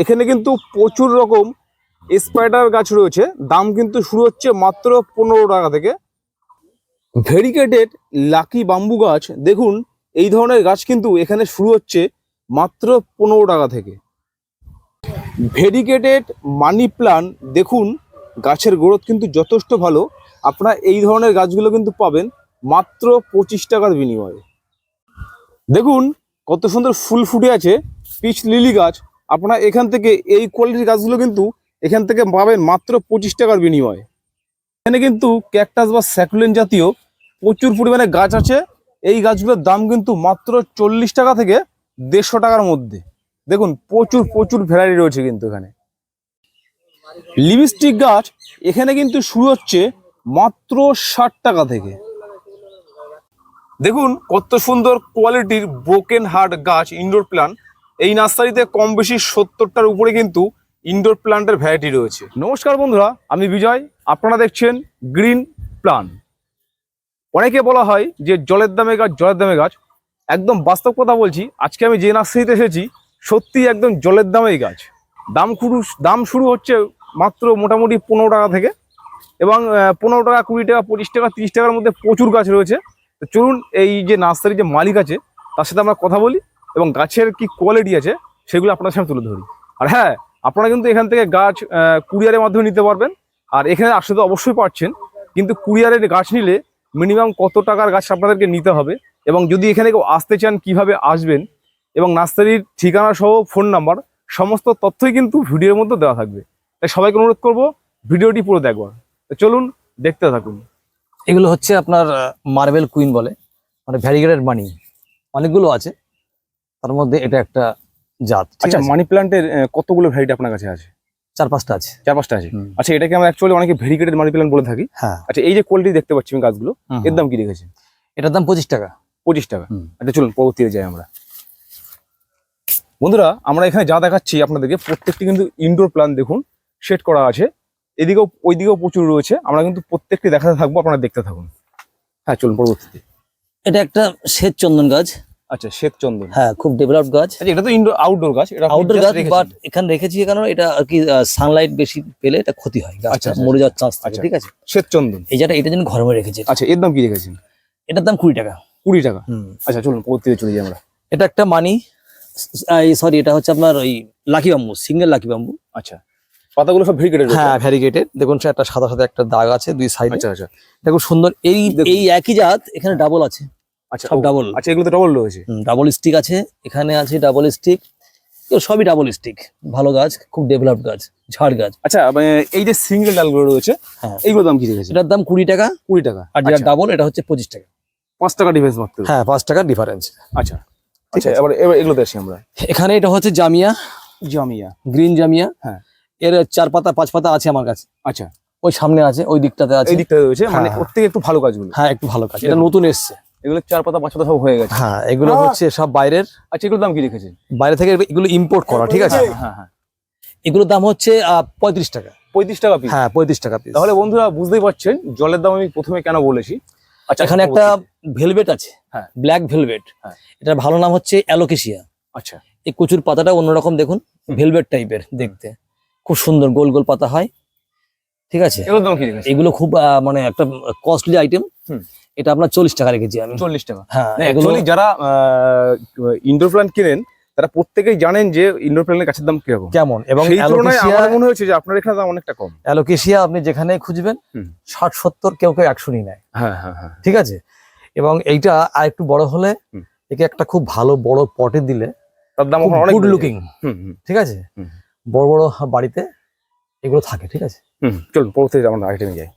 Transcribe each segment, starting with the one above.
এখানে কিন্তু প্রচুর রকম স্পাইডার গাছ রয়েছে। দাম কিন্তু শুরু হচ্ছে মাত্র পনেরো টাকা থেকে। ভেরিকেটেড লাকি বাম্বু গাছ, দেখুন, এই ধরনের গাছ কিন্তু এখানে শুরু হচ্ছে মাত্র পনেরো টাকা থেকে। ভেরিকেটেড মানি প্লান্ট দেখুন, গাছের গ্রোথ কিন্তু যথেষ্ট ভালো। আপনারা এই ধরনের গাছগুলো কিন্তু পাবেন মাত্র পঁচিশ টাকার বিনিময়ে। দেখুন, কত সুন্দর ফুল ফুটে আছে পিচ লিলি গাছ। আপনারা এখান থেকে এই কোয়ালিটির গাছগুলো কিন্তু এখান থেকে পাবেন মাত্র পঁচিশ টাকার বিনিময়ে। এখানে কিন্তু ক্যাকটাস বা স্যাকুলেন জাতীয় প্রচুর পরিমাণে গাছ আছে। এই গাছগুলোর দাম কিন্তু মাত্র চল্লিশ টাকা থেকে দেড়শো টাকার মধ্যে। দেখুন, প্রচুর প্রচুর ভ্যারাইটি রয়েছে কিন্তু এখানে। লিপস্টিক গাছ এখানে কিন্তু শুরু হচ্ছে মাত্র ষাট টাকা থেকে। দেখুন, কত সুন্দর কোয়ালিটির ব্রোকেন হার্ট গাছ ইনডোর প্ল্যান্ট এই নার্সারিতে কম বেশি সত্তরটার উপরে কিন্তু ইনডোর প্লান্টের ভ্যারাইটি রয়েছে। নমস্কার বন্ধুরা, আমি বিজয়। আপনারা দেখছেন গ্রিন প্ল্যান অনেকে বলা হয় যে জলের দামে গাছ, জলের দামে গাছ। একদম বাস্তব কথা বলছি, আজকে আমি যে নার্সারিতে এসেছি সত্যি একদম জলের দামেই গাছ। দাম শুরু দাম শুরু হচ্ছে মাত্র মোটামুটি পনেরো টাকা থেকে এবং পনেরো টাকা, কুড়ি টাকা, পঁচিশ টাকা, তিরিশ টাকার মধ্যে প্রচুর গাছ রয়েছে। তো চলুন, এই যে নার্সারির যে মালিক আছে, তার সাথে আমরা কথা বলি। এবং গাছের কি কোয়ালিটি আছে, সেগুলো আপনার সামনে তুলে ধরি। আর হ্যাঁ আপনারা কিন্তু এখান থেকে গাছ কুরিয়ারের মাধ্যমে নিতে পারবেন। আর এখানে আসলে তো অবশ্যই পারছেন কিন্তু কুরিয়ারের গাছ নিলে মিনিমাম কত টাকার গাছ আপনাদেরকে নিতে হবে? এবং যদি এখানে কেউ আসতে চান কীভাবে আসবেন? এবং নার্সারির ঠিকানা সহ ফোন নাম্বার সমস্ত তথ্যই কিন্তু ভিডিওর মধ্যে দেওয়া থাকবে। তাই সবাইকে অনুরোধ করব, ভিডিওটি পুরো দেখবার। তো চলুন, দেখতে থাকুন। এগুলো হচ্ছে আপনার মার্বেল কুইন বলে মানে ভ্যারিগেটেড মানি অনেকগুলো আছে। তার মধ্যে এটা একটা জাত আচ্ছা মানি প্ল্যান্টের কতগুলো ভ্যারাইটি আপনার কাছে আছে? চার পাঁচটা আছে। চার পাঁচটা আছে আচ্ছা এটাকে আমরা অ্যাকচুয়ালি অনেকে ভেরিকেটেড মানি প্ল্যান্ট বলে থাকি। হ্যাঁ। আচ্ছা এই যে কোয়ালিটি দেখতে পাচ্ছি আমি গাছগুলো এর দাম কি রেখেছেন এটার দাম পঁচিশ টাকা। পঁচিশ টাকা। আচ্ছা চলুন পরবর্তীতে যাই আমরা। বন্ধুরা আমরা এখানে যা দেখাচ্ছি আপনাদেরকে প্রত্যেকটি কিন্তু ইনডোর প্ল্যান দেখুন সেট করা আছে। এদিকেও ওইদিকেও প্রচুর রয়েছে। আমরা কিন্তু প্রত্যেকটি দেখাতে থাকব আপনারা দেখতে থাকুন। হ্যাঁ চলুন পরবর্তীতে। এটা একটা শ্বেত চন্দন গাছ। আচ্ছা শ্বেত চন্দন হ্যাঁ খুব ডেভেলপড গাছ। আচ্ছা এটা তো ইনডোর আউটডোর গাছ এটা আউটডোর গাছ বাট এখানে রেখেছি কারণ এটা আর কি সানলাইট বেশি পেলে এটা ক্ষতি হয় আচ্ছা, গাছটা আচ্ছা, মরে যাওয়ার চান্স থাকে আচ্ছা। ঠিক আছে? শ্বেত চন্দন এই যেটা এটার জন্য ঘরে রেখেছি। আচ্ছা এর দাম কি রেখেছেন? এটার দাম কুড়ি টাকা। কুড়ি টাকা। আচ্ছা চলুন পরবর্তীতে চলে যাই আমরা। এটা একটা মানি সরি এটা হচ্ছে আপনার ওই lucky bamboo single lucky bamboo আচ্ছা পাতাগুলো সব ভেরিকেটেড হ্যাঁ ভ্যারিগেটেড দেখুন সে একটা সাদা সাদা একটা দাগ আছে দুই সাইডে আচ্ছা আচ্ছা। এটা খুব সুন্দর এই এই একই জাত এখানে ডাবল আছে। আচ্ছা সব ডাবল আচ্ছা এগুলো তো ডবল রয়েছে ডাবল স্টিক আছে এখানে আছে ডাবল স্টিক সবই ডাবল স্টিক ভালো গাছ খুব ডেভেলপড গাছ ঝাড় গাছ। আচ্ছা মানে এই যে সিঙ্গেল ডালগুলো রয়েছে হ্যাঁ। এইগুলো দাম কি রেখেছে? এটার দাম কুড়ি টাকা। কুড়ি টাকা। আর যেটা আচ্ছা, ডাবল এটা হচ্ছে পঁচিশ টাকা। পাঁচ টাকা ডিফারেন্স মাত্র হ্যাঁ পাঁচ টাকার ডিফারেন্স আচ্ছা। আচ্ছা এবার এবার এগুলোতে আসি আমরা। এখানে এটা হচ্ছে জামিয়া। জামিয়া। গ্রিন জামিয়া। হ্যাঁ। এর চার পাতা পাঁচ পাতা আছে আমার কাছে। আচ্ছা। ওই সামনে আছে ওই দিকটাতে আছে। এই দিকটা রয়েছে মানে হ্যাঁ। ওর থেকে একটু ভালো গাছগুলো। হ্যাঁ একটু ভালো কাজ এটা নতুন এসছে। এগুলো চার পাতা পাঁচ পাতা সব হয়ে গেছে। হ্যাঁ এগুলো হচ্ছে সব বাইরের আচ্ছা এগুলোর দাম কি রেখেছেন বাইরে থেকে এগুলো ইম্পোর্ট করা ঠিক আছে? হ্যাঁ, হ্যাঁ হ্যাঁ। এগুলোর দাম হচ্ছে পঁয়ত্রিশ টাকা। পঁয়ত্রিশ টাকা পিস হ্যাঁ পঁয়ত্রিশ টাকা পিস তাহলে বন্ধুরা বুঝতেই পারছেন জলের দাম আমি প্রথমে কেন বলেছি? আচ্ছা এখানে একটা ভেলভেট আছে হ্যাঁ। ব্ল্যাক ভেলভেট হ্যাঁ। এটার ভালো নাম হচ্ছে অ্যালোকেশিয়া আচ্ছা। এই কচুর পাতাটা অন্যরকম দেখুন ভেলভেট টাইপের দেখতে। খুব সুন্দর গোল গোল পাতা হয় ঠিক আছে? এগুলো খুব মানে একটা কস্টলি আইটেম হুম। এটা আপনার চল্লিশ টাকা রেখেছি আমি। চল্লিশ টাকা। হ্যাঁ অ্যাকচুয়ালি যারা ইনডোর প্ল্যান্ট কেনেন তারা প্রত্যেকেই জানেন যে ইনডোর প্ল্যান্টের গাছের দাম কীরকম। কেমন? এবং সেই তুলনায় আমার মনে হয়েছে যে আপনার এখানে দাম অনেকটা কম। অ্যালোকেশিয়া আপনি যেখানে খুঁজবেন। ষাট সত্তর কেউ কেউ একশো নিয়ে নেয়। হ্যাঁ হ্যাঁ হ্যাঁ। ঠিক আছে? এবং এইটা আর একটু বড় হলে একে একটা খুব ভালো বড় পটে দিলে তার দাম অনেক গুড লুকিং ঠিক আছে? বড় বড় বাড়িতে এগুলো থাকে ঠিক আছে? চলুন পরবর্তীতে আমরা আইটেমে যাই।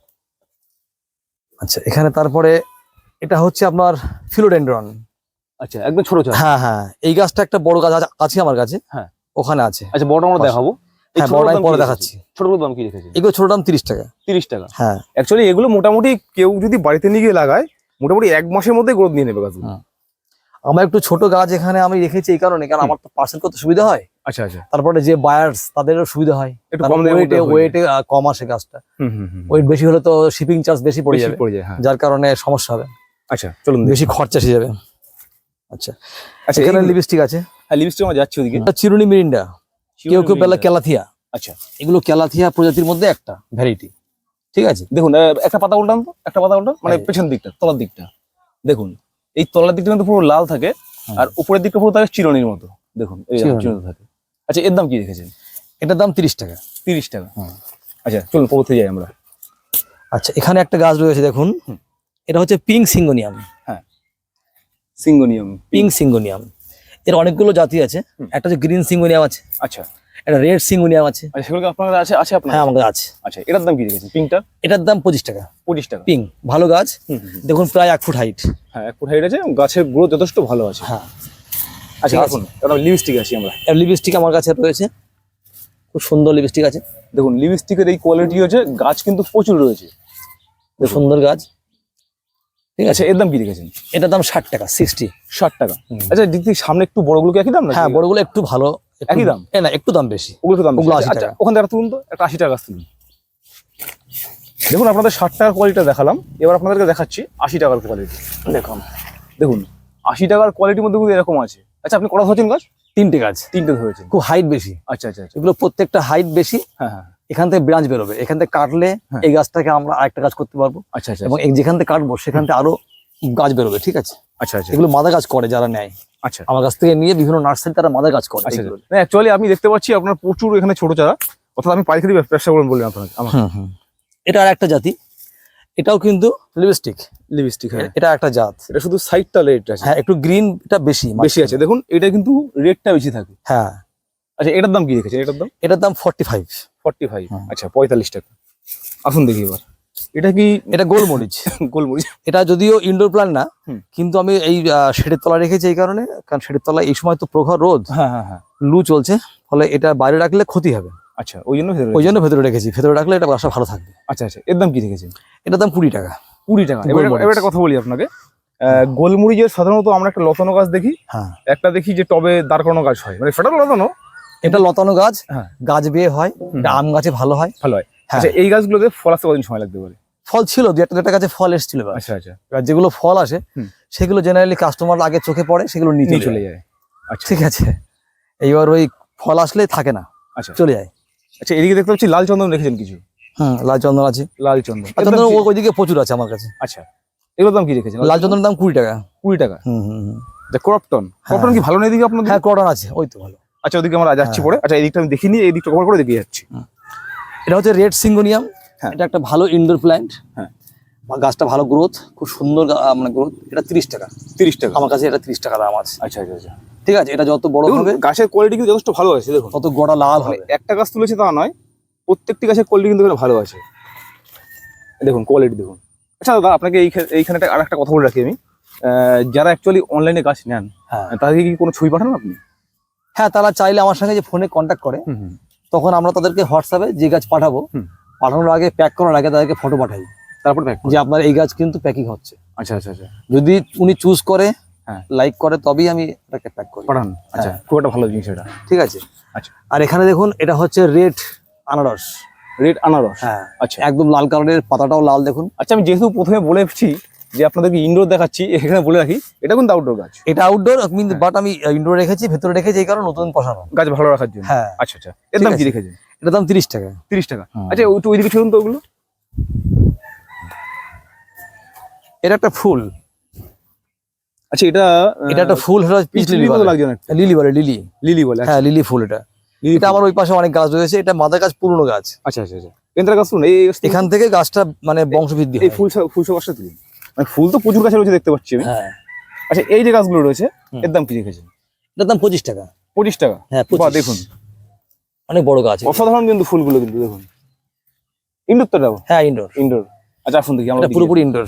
আচ্ছা এখানে তারপরে এটা হচ্ছে আপনার ফিলোডেন্ড্রন। আচ্ছা একদম ছোট ছোট হ্যাঁ হ্যাঁ এই গাছটা একটা বড় গাছ আছে- আমার কাছে। হ্যাঁ। ওখানে আছে। আচ্ছা বড় আমরা দেখাবো। হ্যাঁ বড় আমি পরে দেখাচ্ছি? ছোটগুলোর দাম কি রেখেছেন? এগুলো ছোট দাম তিরিশ টাকা। তিরিশ টাকা। হ্যাঁ। অ্যাকচুয়ালি এগুলো মোটামুটি কেউ যদি বাড়িতে নিয়ে গিয়ে লাগায় মোটামুটি এক মাসের মধ্যে গ্রোথ নিয়ে নেবে গাছগুলো। আমার একটু ছোট গাছ এখানে আমি রেখেছি এই কারণে কারণ আমার তো পার্সেল করতে সুবিধা হয়। আচ্ছা আচ্ছা। তারপরে যে বায়ার্স তাদেরও সুবিধা হয়। ওয়েটে ওয়েটে কম আসে গাছটা ওয়েট বেশি হলে তো শিপিং চার্জ বেশি পড়ে যাবে। হ্যাঁ। যার কারণে সমস্যা হবে। আচ্ছা চলুন বেশি খরচা এসে যাবে। আচ্ছা। আচ্ছা এখানে লিপস্টিক আছে? হ্যাঁ লিপস্টিক আমরা যাচ্ছি ওদিকে। চিরুনি মিরিন্ডা। কেউ কেউ বেলা ক্যালাথিয়া আচ্ছা। এগুলো ক্যালাথিয়া প্রজাতির মধ্যে একটা ভ্যারাইটি ঠিক আছে? দেখুন একটা পাতা উল্টান তো একটা পাতা উল্টান মানে পেছন দিকটা তলার দিকটা। দেখুন এই তলার দিকটা কিন্তু পুরো লাল থাকে আর উপরের দিকটা পুরো থাকে চিরনির মতো। দেখুন এই। চিরনি। থাকে। আচ্ছা এর দাম কি রেখেছেন এটার দাম তিরিশ টাকা। তিরিশ টাকা। আচ্ছা চলুন পৌঁছে যাই আমরা। আচ্ছা এখানে একটা গাছ রয়েছে দেখুন। এটা হচ্ছে পিঙ্ক সিঙ্গোনিয়াম। হ্যাঁ। Syngonium pink. সিঙ্গোনিয়াম। এর অনেকগুলো জাতি আছে। একটা হচ্ছে গ্রিন সিঙ্গোনিয়াম আছে। আচ্ছা। একটা রেড সিঙ্গোনিয়াম আছে। আচ্ছা সেগুলো আপনার আছে আছে আপনার? হ্যাঁ কাছে আছে। আচ্ছা এটার দাম কি রেখেছেন পিঙ্কটা? এটার দাম পঁচিশ টাকা। পঁচিশ টাকা। পিঙ্ক ভালো গাছ। দেখুন প্রায় এক ফুট হাইট হ্যাঁ এক ফুট হাইট আছে গাছের গ্রোথ যথেষ্ট ভালো আছে। হ্যাঁ। আচ্ছা আছে। লিপস্টিক আসি আমরা। লিপস্টিক আমার কাছে রয়েছে। খুব সুন্দর লিপস্টিক আছে। দেখুন লিপস্টিকের এই কোয়ালিটি হচ্ছে গাছ কিন্তু প্রচুর রয়েছে। সুন্দর গাছ। ঠিক আছে। আচ্ছা এর দাম কি রেখেছেন এটার দাম ষাট টাকা সিক্সটি ষাট টাকা। আচ্ছা দিদি সামনে একটু বড়গুলো কি একই দাম না হ্যাঁ বড়গুলো একটু ভালো একই দাম? না একটু দাম বেশি। ওগুলো দাম আশি আচ্ছা টাকা। ওখান থেকে তুলুন তো একটা আশি টাকা তুলুন। দেখুন আপনাদের ষাট টাকার কোয়ালিটিটা দেখালাম। এবার আপনাদেরকে দেখাচ্ছি আশি টাকার কোয়ালিটি দেখুন। দেখুন আশি টাকার কোয়ালিটির মধ্যে কিন্তু এরকম আছে। আচ্ছা আপনি কটা ধরেছেন গাছ? তিনটে গাছ। তিনটে ধরেছেন। খুব হাইট বেশি। আচ্ছা আচ্ছা আচ্ছা। এগুলো প্রত্যেকটা হাইট বেশি। হ্যাঁ হ্যাঁ। এখান থেকে ব্রাঞ্চ বেরোবে। এখান থেকে কাটলে হ্যাঁ। এই গাছটাকে আমরা আরেকটা গাছ করতে পারব। আচ্ছা আচ্ছা এবং এই যেখান থেকে কাটবো সেখান থেকে আরও গাছ বেরোবে ঠিক আছে? আচ্ছা আচ্ছা। এগুলো মাদা গাছ করে যারা নেয়। আচ্ছা। আমার কাছ থেকে নিয়ে বিভিন্ন নার্সারি তারা মাদা গাছ করে। আচ্ছা এগুলো। না অ্যাকচুয়ালি আমি দেখতে পাচ্ছি আপনার প্রচুর এখানে ছোট চারা। অর্থাৎ আমি পাইকারি ব্যবসা করবেন বললেন হুম, হুম। এটা আর একটা জাতি। এটাও কিন্তু লিপস্টিক। লিপস্টিক হ্যাঁ। এটা একটা জাত। এটা শুধু সাইডটা রেড আছে। হ্যাঁ একটু গ্রিনটা বেশি বেশি আছে। দেখুন এটা কিন্তু রেডটা বেশি থাকে। হ্যাঁ। আচ্ছা এটার দাম কি রেখেছে এটার দাম? এটার দাম ফর্টি ফাইভ ফর্টি ফাইভ। আচ্ছা পঁয়তাল্লিশ টাকা। আসুন দেখি এবার। এটা কি এটা গোলমরিচ। গোলমরিচ। এটা যদিও ইনডোর প্ল্যান্ট না কিন্তু আমি এই শেডের তলা রেখেছি এই কারণে কারণ শেডের তলায় এই সময় তো প্রখর রোদ। হ্যাঁ হ্যাঁ হ্যাঁ। লু চলছে ফলে এটা বাইরে রাখলে ক্ষতি হবে। আচ্ছা ওই জন্য ভেতরে ওই জন্য ভেতরে রেখেছি। ভেতরে রাখলে এটা বাসা ভালো থাকবে। আচ্ছা আচ্ছা এর দাম কি রেখেছেন? এটার দাম কুড়ি টাকা। কুড়ি টাকা। এবার একটা কথা বলি আপনাকে। গোলমরিচের সাধারণত আমরা একটা লতানো গাছ দেখি। হ্যাঁ। একটা দেখি যে টবে দাঁড় করানো গাছ হয়। মানে সেটা লতানো। এটা লতানো গাছ। হ্যাঁ। গাছ বেয়ে হয়। আম গাছে ভালো হয়। ভালো হয়। হ্যাঁ। আচ্ছা এই গাছগুলোতে ফল আসতে কদিন সময় লাগতে পারে? ফল ছিল দু একটা দুটা গাছে ফল এসেছিল আচ্ছা আচ্ছা। যেগুলো ফল আসে সেগুলো জেনারেলি কাস্টমার আগে চোখে পড়ে সেগুলো নিয়ে চলে যায়। আচ্ছা। ঠিক আছে। এইবার ওই ফল আসলে থাকে না। আচ্ছা। চলে যায়। আচ্ছা এদিকে দেখতে পাচ্ছি লাল চন্দন রেখেছেন কিছু। হুম লাল চন্দন আছে। লাল চন্দন। চন্দন ওইদিকে প্রচুর আছে আমার কাছে। আচ্ছা এগুলোর দাম কি রেখেছেন? লাল চন্দনের দাম কুড়ি টাকা। কুড়ি টাকা? হুম হুম। ক্রপটন ক্রপটন কি ভালো নেই দিকে আপনাদের? হ্যাঁ কটন আছে ওই তো ভালো। আচ্ছা ওদিকে আমরা যাচ্ছি হ্যাঁ। পরে। আচ্ছা এদিকটা আমি দেখিনি এই দিকটা কভার করে দেখিয়ে যাচ্ছি। এটা হচ্ছে রেড সিঙ্গোনিয়াম। হ্যাঁ। এটা একটা ভালো ইনডোর প্ল্যান্ট হ্যাঁ। গাছটা ভালো গ্রোথ খুব সুন্দর মানে গ্রোথ এটা তিরিশ টাকা। তিরিশ টাকা। আমার কাছে এটা তিরিশ টাকা দাম আছে। আচ্ছা আচ্ছা আচ্ছা। ঠিক আছে এটা যত বড় হবে গাছের কোয়ালিটি কিন্তু যথেষ্ট ভালো আছে দেখুন। তত গোড়া লাল মানে হবে। একটা গাছ তুলেছে তা নয় প্রত্যেকটি গাছের কোয়ালিটি কিন্তু ভালো আছে। দেখুন কোয়ালিটি দেখুন। আচ্ছা দাদা আপনাকে এইখানে আর একটা কথা বলে রাখি আমি। যারা অ্যাকচুয়ালি অনলাইনে গাছ নেন হ্যাঁ। তাদেরকে কি কোনো ছবি পাঠান আপনি? হ্যাঁ তারা চাইলে আমার সঙ্গে যে ফোনে কন্ট্যাক্ট করে তখন আমরা তাদেরকে হোয়াটসঅ্যাপে যে গাছ পাঠাবো। পাঠানোর আগে প্যাক করার আগে তাদেরকে ফটো পাঠাই। তারপর যে আপনার এই গাছ কিন্তু প্যাকিং হচ্ছে। আচ্ছা আচ্ছা আচ্ছা। যদি উনি চুজ করে। লাইক করে তবেই আমি এটাকে প্যাক করি। পাঠান। আচ্ছা হ্যাঁ। খুব একটা ভালো জিনিস এটা। ঠিক আছে? আচ্ছা। আর এখানে দেখুন এটা হচ্ছে রেড আনারস। রেড আনারস? হ্যাঁ। আচ্ছা। একদম লাল কালারের পাতাটাও লাল দেখুন। আচ্ছা আমি যেহেতু প্রথমে বলেছি যে আপনাদেরকে ইনডোর দেখাচ্ছি এখানে বলে রাখি এটা কিন্তু আউটডোর গাছ। এটা আউটডোর কিন্তু হ্যাঁ। বাট আমি ইনডোর রেখেছি ভেতরে রেখেছি এই কারণে নতুন বসানো। গাছ ভালো রাখার জন্য? হ্যাঁ। আচ্ছা আচ্ছা। এর দাম কি রেখেছেন? এটার দাম তিরিশ টাকা। তিরিশ টাকা। আচ্ছা ওইটু ওইদিকে ছিলুন তো ওগুলো। এটা একটা ফুল। আচ্ছা এটা এটা একটা ফুল পিচ লিলি বলে লাগছে লিলি বলে লিলি। লিলি বলে আচ্ছা, হ্যাঁ লিলি ফুল এটা। এটা আমার ওই পাশে অনেক গাছ রয়েছে এটা মাদা গাছ পুরনো গাছ। আচ্ছা আচ্ছা আচ্ছা। এন্দ্রা গাছ শুনুন এই এখান থেকে গাছটা মানে বংশবৃদ্ধি এই ফুল ফুল গাছটা তুলুন মানে ফুল তো প্রচুর গাছে রয়েছে দেখতে পাচ্ছি আমি। হ্যাঁ। আচ্ছা এই যে গাছগুলো রয়েছে এর দাম কি রেখেছেন? এটার দাম পঁচিশ টাকা। পঁচিশ টাকা? হ্যাঁ বাহ 25 দেখুন। অনেক বড় গাছ অসাধারণ কিন্তু ফুলগুলো কিন্তু দেখুন। ইনডোর তো হ্যাঁ ইনডোর ইনডোর আচ্ছা আসুন দেখি আমরা পুরোপুরি ইনডোর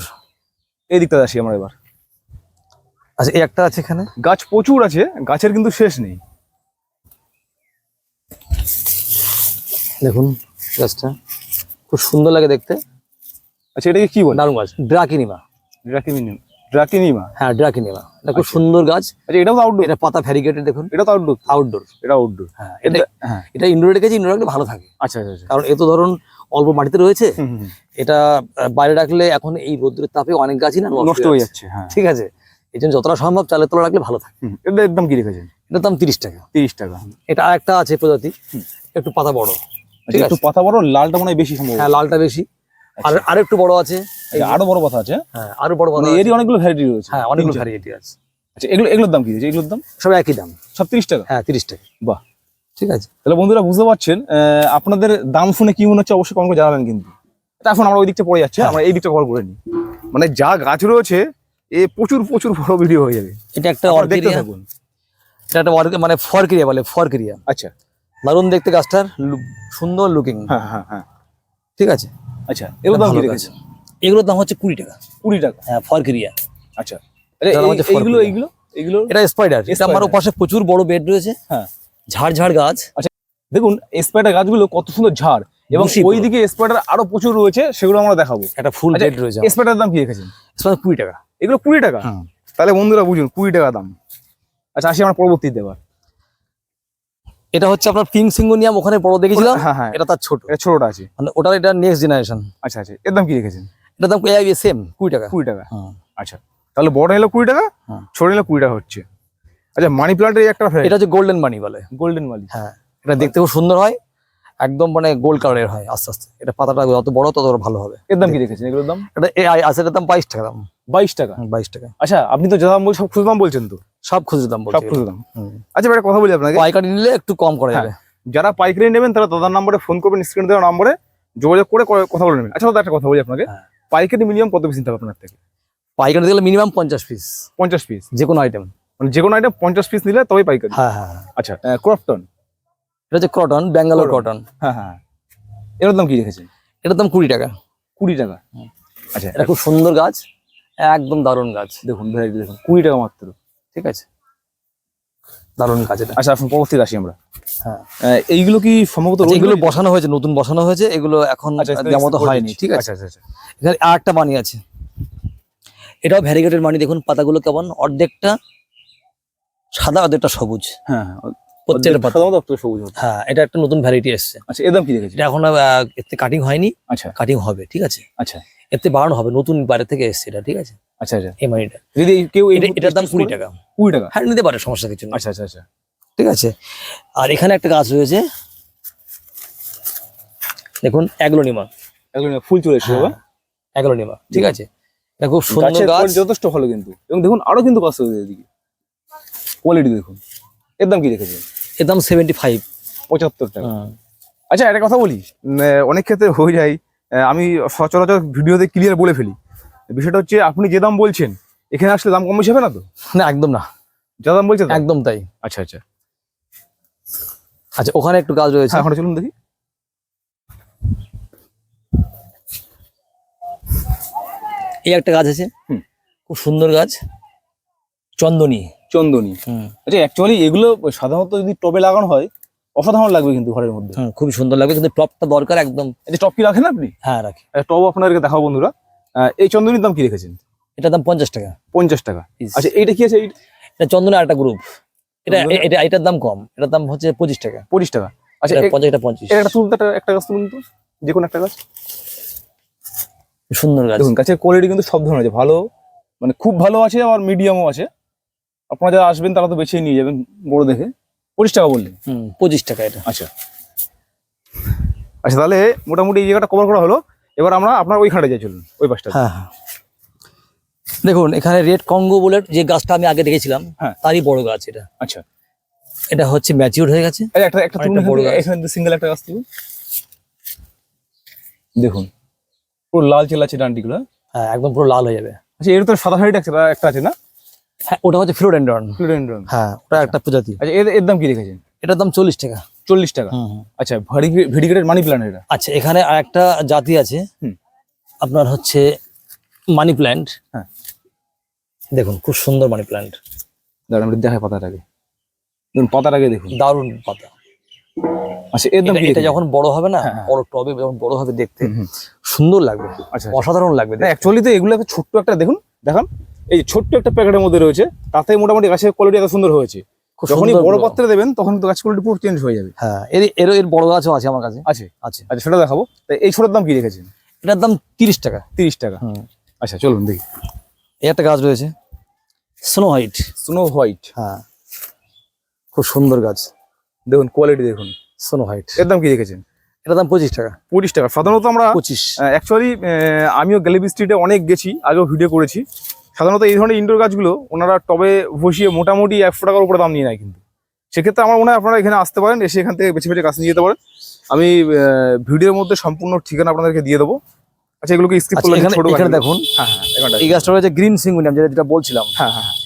এই দিকটা আসি আমরা এবার। আচ্ছা এই একটা আছে এখানে? গাছ প্রচুর আছে গাছের কিন্তু শেষ নেই। দেখুন গাছটা খুব সুন্দর লাগে দেখতে। আচ্ছা এটাকে কি বলে? দারুণ গাছ ড্রাকিনিমা। ড্রাকিনিমা ড্রাকিনিমা। হ্যাঁ ড্রাকিনিমা এটা খুব সুন্দর গাছ। আচ্ছা এটাও আউটডোর এটা পাতা ভ্যারিগেটেড দেখুন। এটা তো আউটডোর আউটডোর এটা আউটডোর হ্যাঁ এটা হ্যাঁ। এটা ইনডোরে রেখেছি ইনডোর রাখলে ভালো থাকে। আচ্ছা আচ্ছা আচ্ছা। কারণ এ তো ধরুন অল্প মাটিতে রয়েছে। এটা বাইরে রাখলে এখন এই রোদ্রের তাপে অনেক গাছই না নষ্ট হয়ে যাচ্ছে হ্যাঁ। ঠিক আছে? এই জন্য যতটা সম্ভব চালের তলা রাখলে ভালো থাকে। এটার একদম কি রেখেছেন? এটার দাম তিরিশ টাকা। তিরিশ টাকা। এটা আর একটা আছে প্রজাতি একটু পাতা বড়। আচ্ছা, একটু পাতা বড় লালটা মনে হয় বেশি সম্ভব। হ্যাঁ লালটা বেশি। আর আর একটু বড় আছে। আরও বড় কথা আছে? হ্যাঁ আরও বড় বড় মানে আছে। এরই অনেকগুলো ভ্যারাইটি রয়েছে। হ্যাঁ অনেকগুলো ভ্যারাইটি আছে। আচ্ছা এগুলো এগুলোর দাম কি রয়েছে এগুলোর দাম? সব একই দাম। সব তিরিশ টাকা? হ্যাঁ তিরিশ টাকা। বাহ। ঠিক আছে। তাহলে বন্ধুরা বুঝতে পারছেন আপনাদের দাম শুনে কি মনে হচ্ছে অবশ্যই কমেন্ট করে জানাবেন কিন্তু। এখন আমরা ওই দিকটা পড়ে যাচ্ছে আমরা এই দিকটা কল করে নিই। মানে যা গাছ রয়েছে এ প্রচুর প্রচুর বড় ভিডিও হয়ে যাবে। এটা একটা দেখতে থাকুন। এটা একটা মানে ফরক্রিয়া বলে ফরক্রিয়া আচ্ছা। দারুণ দেখতে গাছটার সুন্দর লুকিং হ্যাঁ হ্যাঁ হ্যাঁ। ঠিক আছে? আচ্ছা এগুলোর দাম রেখেছে? এগুলোর দাম হচ্ছে কুড়ি টাকা। কুড়ি টাকা। হ্যাঁ ফরক্রিয়া আচ্ছা। এইগুলো। এইগুলো এইগুলো? এটা স্পাইডার এটা আমার। পাশে প্রচুর বড় বেড রয়েছে। হ্যাঁ। ঝাড় ঝাড় গাছ। আচ্ছা দেখুন স্পাইডার গাছগুলো কত সুন্দর ঝাড়। এবং বুশি ওই দিকে স্পাইডার আরও প্রচুর রয়েছে সেগুলো আমরা দেখাবো। একটা ফুল আচ্ছা, বেড রয়েছে স্পাইডার দাম কি রেখেছেন? স্পাইডার কুড়ি টাকা। এগুলো কুড়ি টাকা? তাহলে বন্ধুরা বুঝুন কুড়ি টাকা দাম। আচ্ছা আসি আমার পরবর্তী দেবার। এটা হচ্ছে আপনার পিঙ্ক সিঙ্গোনিয়াম ওখানে বড় দেখেছিলাম? হ্যাঁ হ্যাঁ। এটা তার ছোট। এটা ছোটটা আছে। মানে ওটার এটা নেক্সট জেনারেশন আচ্ছা আচ্ছা। এর দাম কি রেখেছেন? এটার দাম সেম কুড়ি টাকা। কুড়ি টাকা। আচ্ছা। তাহলে বড় হলো কুড়ি টাকা হ্যাঁ। ছোট হলো কুড়ি টাকা হচ্ছে। আচ্ছা মানি প্লান্টের একটা এটা হচ্ছে গোল্ডেন মানি বলে। গোল্ডেন মালি হ্যাঁ। এটা দেখতে খুব সুন্দর হয়। একদম মানে গোল্ড কালারের হয় আস্তে আস্তে। এটা পাতাটা যত বড় তত ভালো হবে। এর দাম কি রেখেছেন? এগুলোর দাম? এটা আছে এটার দাম বাইশ টাকা দাম। বাইশ টাকা। বাইশ টাকা আচ্ছা আপনি তো যা দাম বলছেন সব খুচরো দাম বলছেন তো? সব খুচরো দাম সব খুচরো দাম। আচ্ছা একটা কথা বলি আপনাকে। পাইকারি নিলে একটু কম করা হ্যাঁ। যাবে। যারা পাইকারি নেবেন তারা দাদার নম্বরে ফোন করবেন স্ক্রিন দেওয়ার নম্বরে যোগাযোগ করে কথা বলে নেবেন। আচ্ছা দাদা একটা কথা বলি আপনাকে। হ্যাঁ। পাইকারি মিনিমাম কত পিস নিতে হবে আপনার থেকে? পাইকারি দিলে মিনিমাম পঞ্চাশ পিস পঞ্চাশ পিস যে কোনো আইটেম মানে যে কোনো আইটেম পঞ্চাশ পিস নিলে তবেই পাইকারি। হ্যাঁ হ্যাঁ হ্যাঁ। আচ্ছা ক্রপটন এটা হচ্ছে কটন ব্যাঙ্গালোর কটন হ্যাঁ হ্যাঁ এর দাম কি রেখেছেন? এটার দাম কুড়ি টাকা। কুড়ি টাকা। আচ্ছা। এটা খুব সুন্দর গাছ। একদম দারুণ গাছ। দেখুন ভ্যারাইটি দেখুন কুড়ি টাকা মাত্র। ঠিক আছে? দারুণ গাছ এটা। আচ্ছা এখন পরবর্তী আসি আমরা। হ্যাঁ। এইগুলো কি সম্ভবত আচ্ছা, এগুলো বসানো হয়েছে নতুন বসানো হয়েছে এগুলো এখন আচ্ছা, মতো হয়নি ঠিক আছে? আচ্ছা আচ্ছা আচ্ছা। এখানে আর একটা মানি আছে। এটাও ভ্যারিগেটেড মানি দেখুন পাতাগুলো কেমন অর্ধেকটা সাদা অর্ধেকটা সবুজ। হ্যাঁ হ্যাঁ প্রত্যেকটা পাতা। সবুজ হ্যাঁ এটা একটা নতুন ভ্যারাইটি এসছে। আচ্ছা এর দাম কি এটা এখন কাটিং হয়নি। আচ্ছা। কাটিং হবে ঠিক আছে? আচ্ছা। এতে বাড়ানো হবে নতুন বাইরে থেকে এসছে এটা ঠিক আছে? আচ্ছা আচ্ছা। মানিটা। যদি কেউ এটা- এটার দাম কুড়ি টাকা। কুড়ি টাকা? হ্যাঁ নিতে পারে সমস্যা কিছু না আচ্ছা আচ্ছা আচ্ছা। ঠিক আছে? আর এখানে একটা গাছ রয়েছে। দেখুন অ্যাগ্লোনিমা। এগুলো নিয়ে ফুল চলে এসেছে বাবা। অ্যাগ্লোনিমা ঠিক আছে? এটা খুব সুন্দর গাছ। যথেষ্ট ভালো কিন্তু। এবং দেখুন আরও কিন্তু গাছ রয়েছে এদিকে। কোয়ালিটি দেখুন। এর দাম কি রেখেছেন এর দাম সেভেন্টি ফাইভ পঁচাত্তর টাকা। আচ্ছা একটা কথা বলি। অনেক ক্ষেত্রে হয়ে যায় আমি সচরাচর ভিডিওতে ক্লিয়ার বলে ফেলি। বিষয়টা হচ্ছে আপনি যে দাম বলছেন এখানে আসলে দাম কম বেশি হবে না তো? না একদম না। যা দাম বলছেন একদম তাই। আচ্ছা আচ্ছা। আচ্ছা ওখানে একটু গাছ রয়েছে। হ্যাঁ ওখানে চলুন দেখি। এই একটা গাছ আছে। হুম। খুব সুন্দর গাছ। চন্দনী। চন্দনী। আচ্ছা অ্যাকচুয়ালি এগুলো সাধারণত যদি টবে লাগানো হয় অসাধারণ লাগবে কিন্তু ঘরের মধ্যে। হ্যাঁ খুবই সুন্দর লাগবে কিন্তু টপটা দরকার একদম। এই যে টপ কি রাখেন আপনি? হ্যাঁ রাখি। টপ আপনাদেরকে দেখাবো বন্ধুরা। এই চন্দনীর দাম কি রেখেছেন? এটার দাম পঞ্চাশ টাকা। পঞ্চাশ টাকা। আচ্ছা এইটা কি আছে? এটা চন্দনের আরেকটা গ্রুপ এটা এটা এটার দাম কম। এটার দাম হচ্ছে পঁচিশ টাকা। পঁচিশ টাকা। আচ্ছা এটা এ- পঞ্চাশ এটা তুলতে একটা- একটা গাছ তুলুন তো। যে কোনো একটা গাছ। সুন্দর গাছ। দেখুন গাছের কোয়ালিটি কিন্তু সব ধরনের আছে। ভালো মানে খুব ভালো আছে আবার মিডিয়ামও আছে। আপনারা যারা আসবেন তারা তো বেছে নিয়ে যাবেন বড় দেখে। পঁচিশ টাকা বললেন? হুম পঁচিশ টাকা এটা। আচ্ছা। আচ্ছা তাহলে মোটামুটি এই জায়গাটা কভার করা হলো। এবার আমরা আপনার ওইখানে যাই চলুন ওই পাশটা হ্যাঁ হ্যাঁ। দেখুন এখানে রেড কঙ্গো বলে যে গাছটা আমি আগে দেখেছিলাম হ্যাঁ। তারই বড় গাছ এটা। আচ্ছা। এটা হচ্ছে ম্যাচিউর হয়ে গেছে। একটা একটা বড় গাছ। এখানে সিঙ্গেল একটা গাছ তুলুন। দেখুন পুরো লাল চেলাচ্ছে ডান্ডিগুলো হ্যাঁ। একদম পুরো লাল হয়ে যাবে। আচ্ছা এর তো সাদা একটা একটা আছে না? হ্যাঁ ওটা হচ্ছে ফ্লোডেন্ড্রন ফ্লোডেন্ড্রন হ্যাঁ ওটা একটা প্রজাতি। আচ্ছা এর এর দাম কি রেখেছেন? এটার দাম চল্লিশ টাকা। চল্লিশ টাকা। আচ্ছা ভেরিগেটেড মানি প্ল্যান্ট এটা? আচ্ছা এখানে আর একটা জাতি আছে। আপনার হচ্ছে মানি প্ল্যান্ট। হ্যাঁ। দেখুন খুব সুন্দর মানি প্ল্যান্ট। দাঁড়ান আমি দেখাই পাতাটাকে দেখুন পাতাটাকে দেখুন। দারুণ পাতা। আচ্ছা এর দাম এটা- যখন বড় হবে না হ্যাঁ, হ্যাঁ। বড় টবে যখন বড় হবে দেখতে। সুন্দর লাগবে। আচ্ছা অসাধারণ লাগবে। অ্যাকচুয়ালি তো এগুলো একটা ছোট্ট একটা দেখুন দেখান। এই ছোট্ট একটা প্যাকেটের মধ্যে রয়েছে তাতে মোটামুটি গাছের কোয়ালিটি এত সুন্দর হয়েছে। যখনই বড় পাত্রে দেবেন তখন তো গাছ কোয়ালিটি পুরো চেঞ্জ হয়ে যাবে। হ্যাঁ এর এর এর বড় গাছও আছে আমার কাছে। আছে? আছে। আচ্ছা সেটা দেখাবো। তাই এই ছোটোর দাম কি রেখেছেন? এটার দাম তিরিশ টাকা। তিরিশ টাকা। আচ্ছা চলুন দেখি। এই একটা গাছ রয়েছে স্নো হোয়াইট স্নো হোয়াইট হ্যাঁ। খুব সুন্দর গাছ। দেখুন কোয়ালিটি দেখুন। স্নো হোয়াইট এর দাম কি রেখেছেন? এটার দাম পঁচিশ টাকা। পঁচিশ টাকা। সাধারণত আমরা পঁচিশ। অ্যাকচুয়ালি আমিও গ্যালিবি স্ট্রিটে অনেক গেছি আগেও ভিডিও করেছি। সাধারণত এই ধরনের ইনডোর গাছগুলো ওনারা টবে বসিয়ে মোটামুটি একশো টাকার উপরে দাম নিয়ে নেয় কিন্তু। সেক্ষেত্রে আমার মনে হয় আপনারা এখানে আসতে পারেন এসে এখান থেকে বেছে বেছে গাছ নিয়ে যেতে পারেন। আমি ভিডিওর মধ্যে সম্পূর্ণ ঠিকানা আপনাদেরকে দিয়ে দেবো। আচ্ছা এগুলোকে স্কিপ আচ্ছা, করলে ছোট এখানে দেখুন। হ্যাঁ হ্যাঁ এই গাছটা হচ্ছে গ্রিন সিঙ্গুনিয়াম যেটা যেটা বলছিলাম। হ্যাঁ হ্যাঁ হ্যাঁ।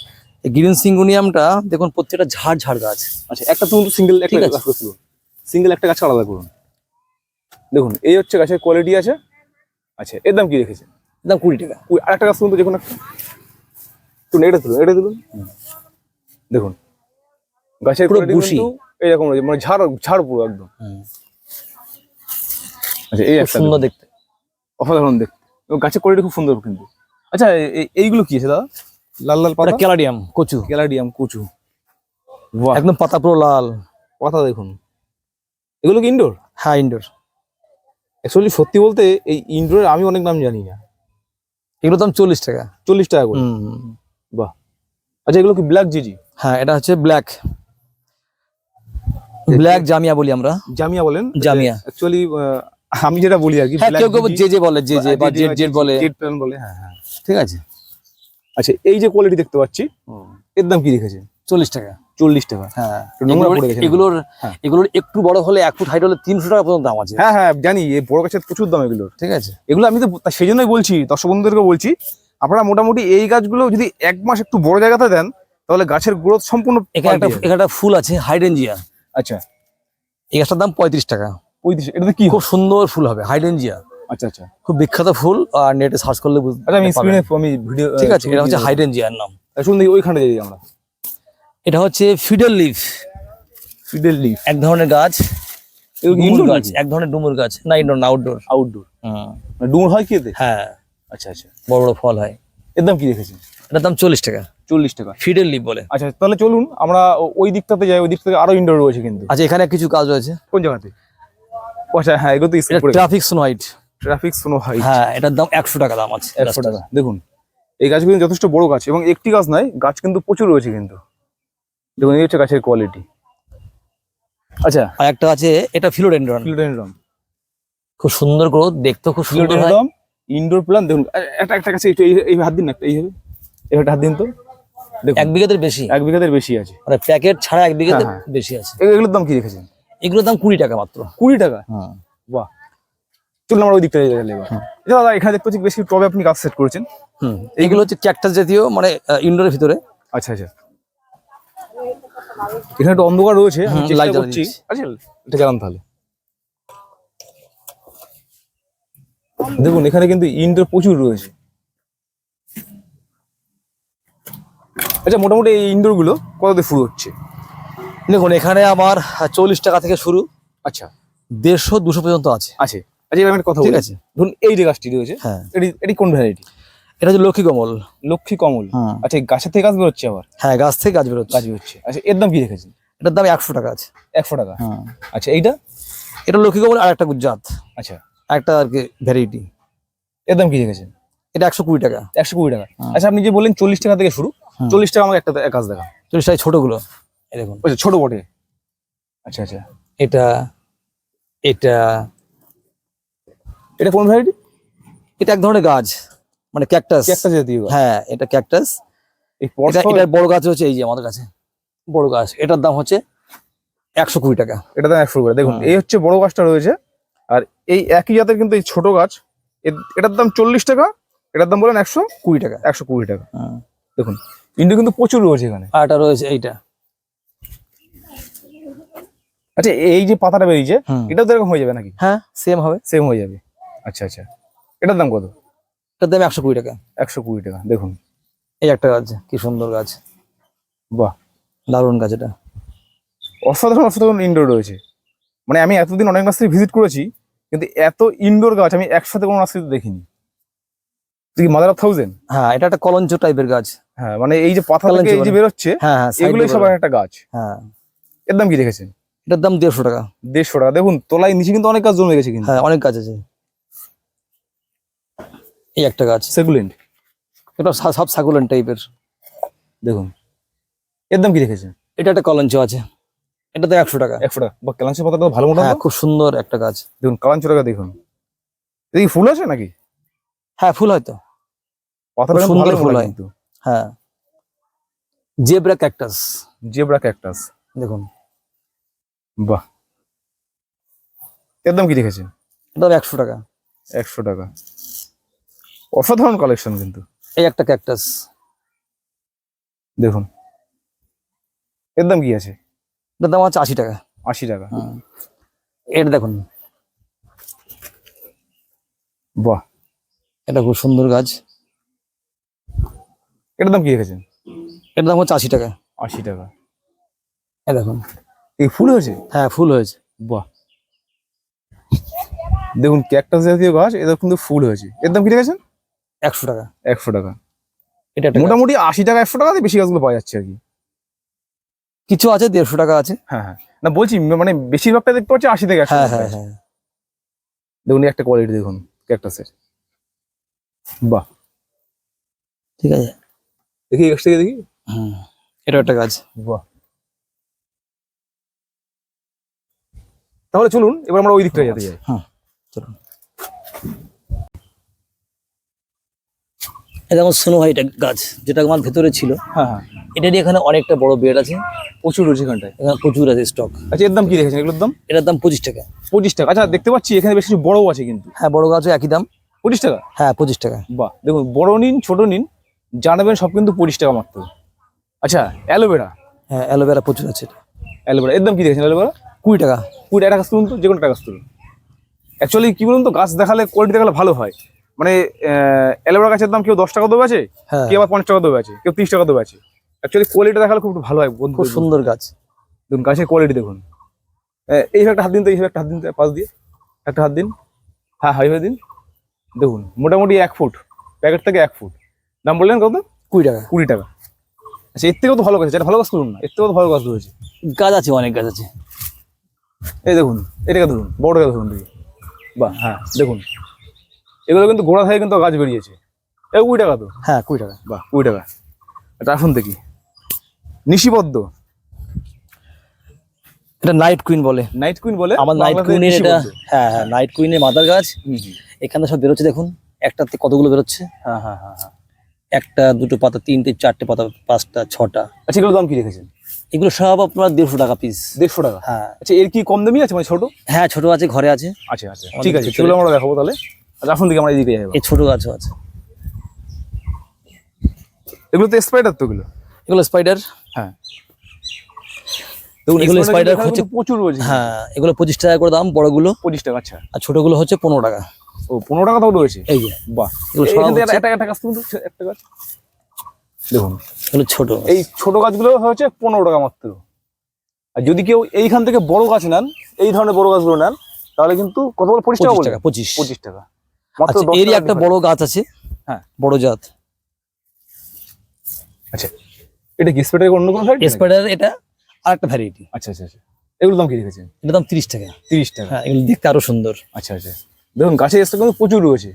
এই গ্রিন সিঙ্গুনিয়ামটা দেখুন প্রত্যেকটা ঝাড় ঝাড় গাছ। আচ্ছা একটা তুলুন সিঙ্গেল একটা গাছ সিঙ্গেল একটা গাছ আলাদা করুন। দেখুন এই হচ্ছে গাছের কোয়ালিটি আছে। আচ্ছা এর দাম কি রেখেছে? দাম কুড়ি টাকা। আর একটা গাছ তুলুন তো যে কোনো একটা। তুলুন এটা তুলুন এটা তুলুন। দেখুন গাছের পুরো বুশি। কিন্তু এইরকম রয়েছে মানে ঝাড় ঝাড় পুরো একদম। আচ্ছা এই একটা সুন্দর দেখতে। অসাধারণ দেখতে। গাছের কোয়ালিটি খুব সুন্দর কিন্তু। আচ্ছা এইগুলো কি আছে দাদা? লাল লাল পাতা? ক্যালাডিয়াম কচু। গ্যালাডিয়াম কুচু। বাহ। একদম পাতা পুরো লাল। পাতা দেখুন। এগুলো কি ইনডোর হ্যাঁ ইনডোর অ্যাকচুয়ালি সত্যি বলতে এই ইনডোরের আমি অনেক নাম জানি না। এগুলোর দাম চল্লিশ টাকা। চল্লিশ টাকা করে। বাহ। আচ্ছা এগুলো কি ব্ল্যাক জিজি হ্যাঁ এটা হচ্ছে ব্ল্যাক ব্ল্যাক জামিয়া বলি আমরা। জামিয়া বলেন? জামিয়া। অ্যাকচুয়ালি আমি যেটা বলি আর কি হ্যাঁ কেউ কেউ যে যে বলে যে যে বা জেড জেড বলে। জেড প্ল্যান বলে হ্যাঁ হ্যাঁ। ঠিক আছে? আচ্ছা এই যে কোয়ালিটি দেখতে পাচ্ছি এর দাম কি রেখেছে? চল্লিশ টাকা। চল্লিশ টাকা। হ্যাঁ। এগুলোর- এগুলোর হ্যাঁ। একটু বড় হলে এক ফুট হাইট হলে তিনশো টাকা পর্যন্ত দাম আছে। হ্যাঁ হ্যাঁ জানি বড় গাছের প্রচুর দাম এগুলোর। ঠিক আছে? এগুলো আমি তো সেই জন্যই বলছি দর্শক বন্ধুদেরকে বলছি আপনারা মোটামুটি এই গাছগুলো যদি এক মাস একটু বড় জায়গাতে দেন তাহলে গাছের গ্রোথ সম্পূর্ণ এখানে একটা এখানে একটা ফুল আছে হাইডেনজিয়া আচ্ছা। এই গাছটার দাম পঁয়ত্রিশ টাকা। পঁয়ত্রিশ এটাতে কি খুব সুন্দর ফুল হবে হাইডেনজিয়া আচ্ছা আচ্ছা। খুব বিখ্যাত ফুল আর নেটে সার্চ করলে বুঝতে আচ্ছা আমি স্ক্রিনে আমি ভিডিও ঠিক আছে এটা হচ্ছে হাইডেনজিয়ার নাম। শুনুন ওইখানে যাই আমরা। এটা হচ্ছে ফিডেল লিফ ফিডেল লিফ এক ধরনের গাছ গাছ এক ধরনের ডুমুর গাছ না ইনডোর না আউটডোর আউটডোর ডুমুর হয় কি হ্যাঁ। আচ্ছা আচ্ছা। বড় বড় ফল হয়। এর দাম কি রেখেছেন এটার দাম চল্লিশ টাকা। চল্লিশ টাকা। ফিডেল লিফ বলে। আচ্ছা তাহলে চলুন আমরা ওই দিকটাতে যাই ওই দিক থেকে আরও ইনডোর রয়েছে কিন্তু। আচ্ছা এখানে কিছু কাজ রয়েছে। কোন জায়গাতে? আচ্ছা হ্যাঁ এগুলো তো এটা স্কিপ করে ট্রাফিক স্নো হাই হ্যাঁ এটার দাম একশো টাকা দাম আছে। একশো টাকা। দেখুন এই গাছগুলো যথেষ্ট বড় গাছ এবং একটি গাছ নয় গাছ কিন্তু প্রচুর রয়েছে কিন্তু। দেখুন এই হচ্ছে গাছের কোয়ালিটি আচ্ছা। আর একটা আছে এটা ফিলোডেন্ড্রন। ফিলোডেনড্রম খুব সুন্দর গ্রোথ দেখতে খুব সুন্দর হয়। ইনডোর প্ল্যান দেখুন একটা একটা কাছে একটু এই- হাত দিন না একটা এইভাবে এই একটা হাত দিন তো এক বিঘাতের বেশি? এক বিঘাদের বেশি আছে। মানে প্যাকেট ছাড়া এক বিঘাতে হ্যাঁ, বেশি আছে। এগুলোর দাম কি রেখেছেন? এগুলোর দাম কুড়ি টাকা মাত্র। কুড়ি টাকা? হ্যাঁ। বাহ। চলুন আমরা ওই দিকটা আচ্ছা দাদা এখানে দেখতে পাচ্ছি বেশি টবে আপনি গাছ সেট করেছেন। হুম। এইগুলো হচ্ছে ক্যাকটাস জাতীয় মানে ইনডোরের ভিতরে। আচ্ছা আচ্ছা। এখানে একটু অন্ধকার রয়েছে করছি। দিচ্ছি। আচ্ছা এটা জ্বালান তাহলে। দেখুন এখানে কিন্তু ইনডোর প্রচুর রয়েছে। আচ্ছা মোটামুটি এই ইনডোরগুলো কততে শুরু হচ্ছে? দেখুন এখানে আমার চল্লিশ টাকা থেকে শুরু। আচ্ছা। দেড়শো দুশো পর্যন্ত আছে। আছে। আচ্ছা এবার একটা কথা ঠিক আছে। ধরুন এই যে গাছটি রয়েছে হ্যাঁ। এটি এটি কোন ভ্যারাইটি এটা হচ্ছে লক্ষ্মী কমল। লক্ষ্মী কমল। আচ্ছা গাছের থেকে গাছ বেরোচ্ছে আবার? হ্যাঁ গাছ থেকে গাছ বেরোচ্ছে। গাছ বেরোচ্ছে। আচ্ছা এর দাম কি রেখেছেন? এটার দাম একশো টাকা আছে। একশো টাকা। আচ্ছা এইটা? এটা লক্ষ্মী কমল আর একটা জাত আচ্ছা। একটা আর কি ভ্যারাইটি এর দাম কি রেখেছেন এটা একশো কুড়ি টাকা। একশো কুড়ি টাকা। হ্যাঁ। আচ্ছা আপনি যে বললেন চল্লিশ টাকা থেকে শুরু চল্লিশ টাকা আমাকে একটা গাছ দেখা চল্লিশ টাকা ছোটগুলো এই দেখুন। আচ্ছা ছোট বটে। আচ্ছা আচ্ছা। এটা এটা এটা কোন ভ্যারাইটি এটা এক ধরনের গাছ মানে ক্যাকটাস একটা জাতীয়। হ্যাঁ এটা ক্যাকটাস? এটার বড় গাছ হচ্ছে এই যে আমাদের কাছে বড় গাছ। এটার দাম হচ্ছে একশো কুড়ি টাকা। এটা দাম একশো করে দেখুন এই হচ্ছে বড় গাছটা রয়েছে আর এই একই জাতের কিন্তু এই ছোট গাছ এটার দাম চল্লিশ টাকা এটার দাম বলেন একশো কুড়ি টাকা একশো কুড়ি টাকা। দেখুন ইন্ডো কিন্তু প্রচুর রয়েছে এখানে। আর এটা রয়েছে এইটা। আচ্ছা এই যে পাতাটা বেরিয়েছে। এটাও তো এরকম হয়ে যাবে নাকি? হ্যাঁ সেম হবে। সেম হয়ে যাবে। আচ্ছা আচ্ছা। এটার দাম কত? এটার দাম একশো কুড়ি টাকা। একশো কুড়ি টাকা দেখুন। এই একটা গাছ কি সুন্দর গাছ। বাহ। দারুণ গাছ এটা। অসাধারণ অসাধারণ ইনডোর রয়েছে। মানে আমি এতদিন অনেক নার্সারি ভিজিট করেছি কিন্তু এত ইনডোর গাছ আমি একসাথে কোনো নার্সারিতে দেখিনি। তুই মাদার অফ থাউজেন্ড হ্যাঁ এটা একটা কলঞ্চ টাইপের গাছ। হ্যাঁ মানে এই যে পাতা থেকে এই যে বেরোচ্ছে হ্যাঁ হ্যাঁ এগুলোই দিয়ে একটা গাছ। হ্যাঁ। এর দাম কি রেখেছেন এটার দাম দেড়শো টাকা। দেড়শো টাকা। দেখুন তলায় নিচে কিন্তু অনেক গাছ জমে গেছে কিন্তু। হ্যাঁ অনেক গাছ আছে। এই একটা গাছ। সেগুলেন্ট এটা সব সাকুলেন টাইপের দেখুন। এর দাম কি রেখেছেন এটা একটা কলঞ্চ আছে। এটা তো একশো টাকা। একশো টাকা। বা কালাঞ্চি পাতাটা ভালো মোটা হ্যাঁ খুব সুন্দর একটা গাছ। দেখুন কালাঞ্চি টাকা দেখুন। এই ফুল আছে নাকি? হ্যাঁ ফুল হয়তো। পাতাটা সুন্দর ফুল হয়। কিন্তু। হ্যাঁ। Zebra cactus. Zebra cactus. দেখুন। বাহ। এর দাম কি রেখেছেন এটা একশো টাকা। একশো টাকা। অসাধারণ কালেকশন কিন্তু। এই একটা ক্যাকটাস। দেখুন। এর দাম কি আছে? এটার দাম আছে আশি টাকা। আশি টাকা। এটা দেখুন। বাহ। এটা খুব সুন্দর গাছ। এটার দাম কি রেখেছেন? এটার দাম হচ্ছে আশি টাকা। আশি টাকা। এই দেখুন। এই ফুল হয়েছে? হ্যাঁ ফুল হয়েছে। বাহ। দেখুন ক্যাকটাস জাতীয় গাছ এদের কিন্তু ফুল হয়েছে। এর দাম কি রেখেছেন? একশো টাকা। একশো টাকা। এটা মোটামুটি আশি টাকা একশো টাকাতে বেশি গাছগুলো পাওয়া যাচ্ছে আর কি। কিছু আছে দেড়শো টাকা আছে। হ্যাঁ হ্যাঁ। না বলছি মানে বেশিরভাগটা দেখতে পাচ্ছি আশি থেকে হ্যাঁ হ্যাঁ হ্যাঁ। দেখুন একটা কোয়ালিটি দেখুন ক্যাকটাসের বাহ। ঠিক আছে। দেখি এক্স থেকে দেখি? হুম এটা একটা গাছ। বাহ। তাহলে চলুন এবার আমরা ওই দিকটা যেতে যাই। চলুন। এটা যেমন স্নো হোয়াইট গাছ যেটা আমার ভেতরে ছিল। হ্যাঁ হ্যাঁ। এটারই এখানে অনেকটা বড় বেড আছে। প্রচুর রয়েছে এখানটায়। এখানে প্রচুর আছে স্টক আচ্ছা এর দাম কি রেখেছেন এগুলোর দাম? এটার দাম পঁচিশ টাকা। পঁচিশ টাকা। আচ্ছা দেখতে পাচ্ছি এখানে বেশ কিছু বড়ও আছে কিন্তু। হ্যাঁ বড় গাছও একই দাম। পঁচিশ টাকা? হ্যাঁ পঁচিশ টাকা। বাহ দেখুন বড় নিন ছোট নিন জানাবেন সব কিন্তু পঁচিশ টাকা মাত্র। আচ্ছা অ্যালোভেরা? হ্যাঁ অ্যালোভেরা প্রচুর আছে। অ্যালোভেরা এর দাম কি রেখেছেন অ্যালোভেরা? কুড়ি টাকা। কুড়ি টাকা গাছ তুলুন তো যে কোনো টাকা গাছ তুলুন। অ্যাকচুয়ালি কি বলুন তো গাছ দেখালে কোয়ালিটি দেখালে ভালো হয়। মানে অ্যালোভেরা গাছের দাম কেউ দশ টাকা দেবে আছে? হ্যাঁ। কেউ আবার পঞ্চাশ টাকা দেবে আছে? কেউ তিরিশ টাকা দেবে আছে? অ্যাকচুয়ালি কোয়ালিটি দেখালে খুব ভালো হয় বন্ধু। খুব সুন্দর গাছ। দেখুন গাছের কোয়ালিটি দেখুন। এই একটা হাত দিন তো এই একটা হাত দিন পাশ দিয়ে। একটা হাত দিন। হ্যাঁ হাইভাবে দিন। দেখুন মোটামুটি এক ফুট। প্যাকেট থেকে এক ফুট। দাম বললেন কত? কুড়ি টাকা। কুড়ি টাকা। আচ্ছা এর থেকেও তো ভালো গাছ আছে। এটা ভালো গাছ তুলুন না। এর থেকেও তো ভালো গাছ রয়েছে। গাছ আছে অনেক গাছ আছে। এই দেখুন এটাকে ধরুন বড়টাকে ধরুন দেখি। বাহ হ্যাঁ দেখুন। এগুলো কিন্তু গোড়া থেকে কিন্তু গাছ বেরিয়েছে। এ কুড়ি টাকা তো? হ্যাঁ কুড়ি টাকা। বাহ কুড়ি টাকা। এটা আসুন দেখি। নিশিবদ্ধ। এটা নাইট কুইন বলে। নাইট কুইন বলে? আমার নাইট কুইন এটা হ্যাঁ হ্যাঁ নাইট কুইনের মাদার গাছ। এখানে সব বেরোচ্ছে দেখুন। একটাতে কতগুলো বেরোচ্ছে? হ্যাঁ হ্যাঁ হ্যাঁ হ্যাঁ। একটা দুটো পাতা তিনটে চারটে পাতা পাঁচটা ছটা। আচ্ছা এগুলো দাম কি রেখেছেন? এগুলো সব আপনার দেড়শো টাকা পিস দেড়শো টাকা? হ্যাঁ। আচ্ছা এর কি কম দামি আছে মানে ছোট? হ্যাঁ ছোট আছে ঘরে আছে। আচ্ছা আচ্ছা। ঠিক আছে সেগুলো আমরা দেখাবো তাহলে। আচ্ছা আসুন দেখি আমরা এদিকে যাব এই ছোট গাছও আছে। এগুলো তো স্পাইডার তো এগুলো। এগুলো স্পাইডার হ্যাঁ। দেখুন এগুলো spider হচ্ছে- প্রচুর রয়েছে। হ্যাঁ এগুলো পঁচিশ টাকা করে দাম বড়গুলো। পঁচিশ টাকা আচ্ছা। আর ছোটগুলো হচ্ছে পনেরো টাকা। ও পনেরো টাকা তাও রয়েছে? এই যে। বাহ। এগুলো সব একটা একটা গাছ একটা গাছ। দেখুন। এগুলো ছোট। এই ছোট গাছগুলো হচ্ছে পনেরো টাকা মাত্র। আর যদি কেউ এইখান থেকে বড় গাছ নেন এই ধরনের বড় গাছগুলো নেন তাহলে কিন্তু কত বলে? পঁচিশ টাকা পঁচিশ টাকা পঁচিশ। পঁচিশ টাকা। মাত্র আচ্ছা এরই একটা বড় গাছ আছে হ্যাঁ। বড় জাত। আচ্ছা এটা কি স্পেটার অন্য কোনো সাইড স্পাইডার এটা আর একটা ভ্যারাইটি আচ্ছা আচ্ছা আচ্ছা। এগুলোর দাম কি রেখেছেন? এটার দাম তিরিশ টাকা। তিরিশ টাকা। হ্যাঁ এগুলো দেখতে আরও সুন্দর। আচ্ছা আচ্ছা। দেখুন গাছের স্টক কিন্তু প্রচুর রয়েছে।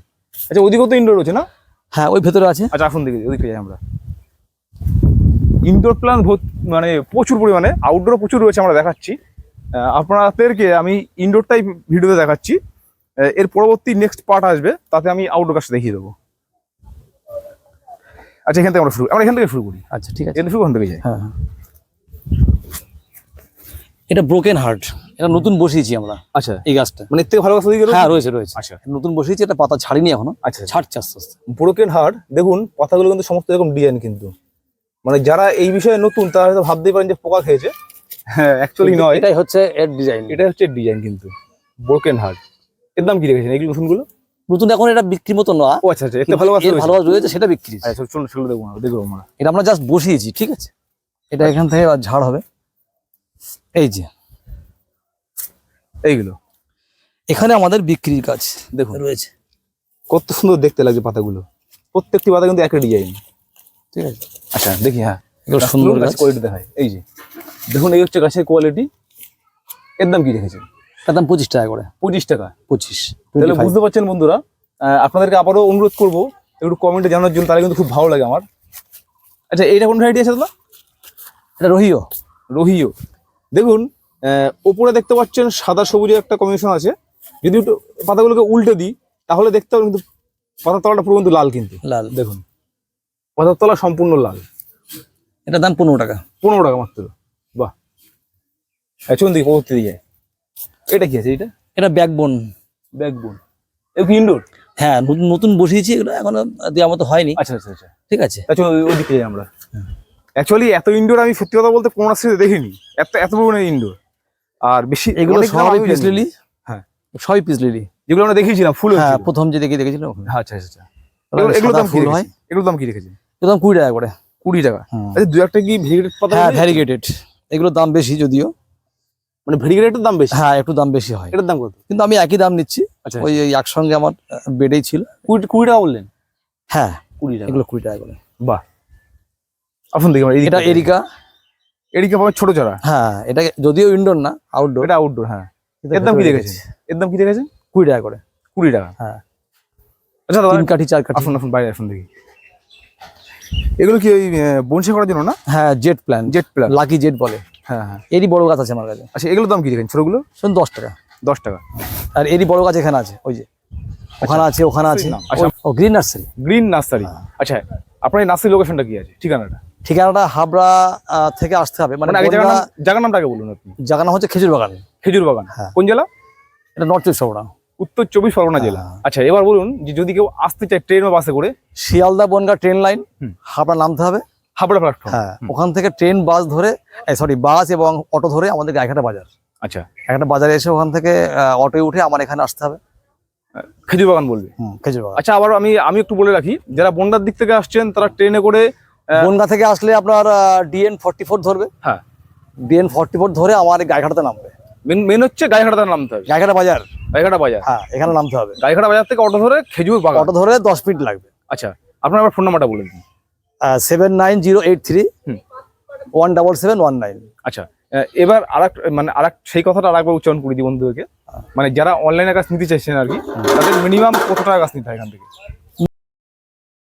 আচ্ছা ওদিকেও তো ইনডোর রয়েছে না? হ্যাঁ ওই ভেতরে আছে। আচ্ছা আসুন দেখি ওদিকে যাই আমরা। ইনডোর প্ল্যান মানে প্রচুর পরিমাণে আউটডোরও প্রচুর রয়েছে আমরা দেখাচ্ছি। আপনাদেরকে আমি ইনডোরটাই ভিডিওতে দেখাচ্ছি। এর পরবর্তী নেক্সট পার্ট আসবে তাতে আমি আউটডোর গাছটা দেখিয়ে দেবো। আচ্ছা এখান থেকে আমরা শুরু আমরা এখান থেকে শুরু করি। আচ্ছা ঠিক আছে। এখান শুরু থেকে যাই। হ্যাঁ হ্যাঁ। এটা ব্রোকেন হার্ট এটা নতুন বসিয়েছি আমরা। আচ্ছা। এই গাছটা। মানে এর থেকে ভালো গাছ হ্যাঁ রয়েছে রয়েছে। আচ্ছা। নতুন বসিয়েছি এটা পাতা ছাড়িনি এখনও। আচ্ছা ছাড়ছে আস্তে আস্তে। ব্রোকেন হার্ট দেখুন পাতাগুলো কিন্তু সমস্ত এরকম ডিজাইন কিন্তু। মানে যারা এই বিষয়ে নতুন তারা হয়তো ভাবতেই পারেন যে পোকা খেয়েছে। হ্যাঁ অ্যাকচুয়ালি নয়। এটাই হচ্ছে এর ডিজাইন এটা হচ্ছে ডিজাইন কিন্তু। ব্রোকেন হার্ট এর দাম কি রেখেছেন? এগুলো নতুনগুলো? নতুন এখন এটা বিক্রি মতো না। ও আচ্ছা আচ্ছা ভালো। ভালো রয়েছে। সেটা বিক্রি আচ্ছা সেগুলো দেখব আমরা দেখব আমরা। এটা আমরা জাস্ট বসিয়েছি ঠিক আছে? এটা এখান থেকে ঝাড় হবে। এই যে। এইগুলো। এখানে আমাদের বিক্রির কাজ দেখুন। রয়েছে। কত সুন্দর দেখতে লাগছে পাতাগুলো। প্রত্যেকটি পাতা কিন্তু একই ডিজাইন ঠিক আছে? আচ্ছা দেখি হ্যাঁ। এগুলো সুন্দর গাছ। কোয়ালিটি দেখায়। এই যে। দেখুন এই হচ্ছে গাছের কোয়ালিটি এর দাম কি রেখেছেন? তার দাম পঁচিশ টাকা করে। পঁচিশ টাকা। পঁচিশ। তাহলে বুঝতে পারছেন বন্ধুরা আপনাদেরকে আবারও অনুরোধ করব একটু কমেন্টে জানানোর জন্য তাহলে কিন্তু খুব ভালো লাগে আমার। আচ্ছা এইটা কোন ভ্যারাইটি আছে দাদা? এটা রহিও। রোহিও। দেখুন ওপরে দেখতে পাচ্ছেন সাদা সবুজের একটা কম্বিনেশন আছে। যদি একটু পাতাগুলোকে উল্টে দিই তাহলে দেখতে পাবেন কিন্তু পাতার তলাটা পুরো কিন্তু লাল কিন্তু। লাল। দেখুন পাতার তলা সম্পূর্ণ লাল। এটা দাম পনেরো টাকা। পনেরো টাকা মাত্র। বাহ। চলুন দিকে পরবর্তী দিকে এটা কি আছে এটা? এটা ব্যাকবোন ব্যাকবোন। এ কি ইনডোর হ্যাঁ নতুন নতুন বসিয়েছি এগুলো এখনও দেওয়ার মতো হয়নি। আচ্ছা আচ্ছা আচ্ছা। ঠিক আছে। তা চলুন যাই আমরা। অ্যাকচুয়ালি এত ইনডোর আমি সত্যি কথা বলতে কোন রাস্তাতে দেখিনি। এত এত পরিমাণে ইনডোর আর বেশি এগুলো সবই পিস লিলি হ্যাঁ। সবই পিস লিলি যেগুলো আমরা দেখিয়েছিলাম ফুল হ্যাঁ প্রথম যে দেখে দেখেছিলাম ওখানে। আচ্ছা আচ্ছা আচ্ছা। এগুলো- এগুলো দাম ফুল হয়? এগুলো দাম কি রেখেছেন এগুলো দাম কুড়ি টাকা করে। কুড়ি টাকা। আচ্ছা দু একটা কি ভেরিগেটেড পাতা হ্যাঁ? ভ্যারিগেটেড এগুলোর দাম বেশি যদিও। মানে ভেরিগেটেড দাম বেশি? হ্যাঁ একটু দাম বেশি হয়। এটার দাম কত? কিন্তু আমি একই দাম নিচ্ছি। আচ্ছা ওই ওই একসঙ্গে আমার বেডেই ছিল। কুড়ি কুড়ি টাকা বললেন? হ্যাঁ কুড়ি টাকা। এগুলো কুড়ি টাকা করে। বাহ। আসুন দেখি এটা। এরিকা। এদিকে পাবেন ছোট চারা? হ্যাঁ এটা যদিও ইনডোর না আউটডোর এটা আউটডোর হ্যাঁ। এর দাম কি রেখেছেন এর দাম কি রেখেছেন কুড়ি টাকা করে। কুড়ি টাকা। হ্যাঁ। আচ্ছা তিন কাঠি চার কাঠি। আসুন আসুন বাইরে আসুন দেখি। এগুলো কি ওই বনসে করার জন্য না? হ্যাঁ jet plant jet plant lucky jet বলে। হ্যাঁ হ্যাঁ। এরই বড় গাছ আছে আমার কাছে। আচ্ছা এগুলোর দাম কি রেখেছেন ছোটগুলো? শুধু দশ টাকা। দশ টাকা। আর এরই বড় গাছ এখানে আছে ওই যে। ওখানে আছে ওখানে আছে। আচ্ছা। ও গ্রিন নার্সারি গ্রিন নার্সারি আচ্ছা আপনার এই নার্সারি লোকেশনটা কি আছে? ঠিকানাটা? ঠিকানাটা হাবড়া থেকে আসতে হবে। মানে মানে জায়গার বনগা- নাম আগে বলুন আপনি। জায়গার নাম হচ্ছে খেজুর বাগান। খেজুর বাগান। হ্যাঁ। কোন জেলা? এটা নর্থ চব্বিশ পরগনা উত্তর চব্বিশ পরগনা জেলা। আচ্ছা এবার বলুন যে যদি কেউ আসতে চায় ট্রেন বা বাসে করে শিয়ালদা বনগা ট্রেন লাইন। হাবড়া নামতে হবে। হাবড়া প্ল্যাটফর্ম হ্যাঁ ওখান থেকে ট্রেন বাস ধরে সরি বাস এবং অটো ধরে আমাদের গায়ঘাটা বাজার। আচ্ছা। একটা বাজারে এসে ওখান থেকে অটোয় উঠে আমার এখানে আসতে হবে। খেজুর বাগান বলবে? হুম, খেজুর বাগান। আচ্ছা আবার আমি আমি একটু বলে রাখি যারা বন্ডার দিক থেকে আসছেন তারা ট্রেনে করে বনগা থেকে আসলে আপনার ডিএন ফর্টি ফোর ধরবে। হ্যাঁ। ডিএন ফর্টি ফোর ধরে আমার এই গায়ঘাটাতে নামবে। মেন মেন হচ্ছে গাইঘাটা নামতে হবে। গায়ঘাটা বাজার। গাইঘাটা বাজার। হ্যাঁ এখানে নামতে হবে। গাইঘাটা বাজার থেকে অটো ধরে খেজুর বাগান। অটো ধরে দশ মিনিট লাগবে। আচ্ছা আপনার আবার ফোন নাম্বারটা বলে দিন। Seven nine zero eight three হুম। One double seven one nine আচ্ছা এবার আরেক মানে আরেক সেই কথাটা আরেকবার উচ্চারণ করে দিই বন্ধুদেরকে। মানে যারা অনলাইনে কাজ নিতে চাইছেন আর কি তাদের মিনিমাম কত টাকা কাজ নিতে হয় এখান থেকে?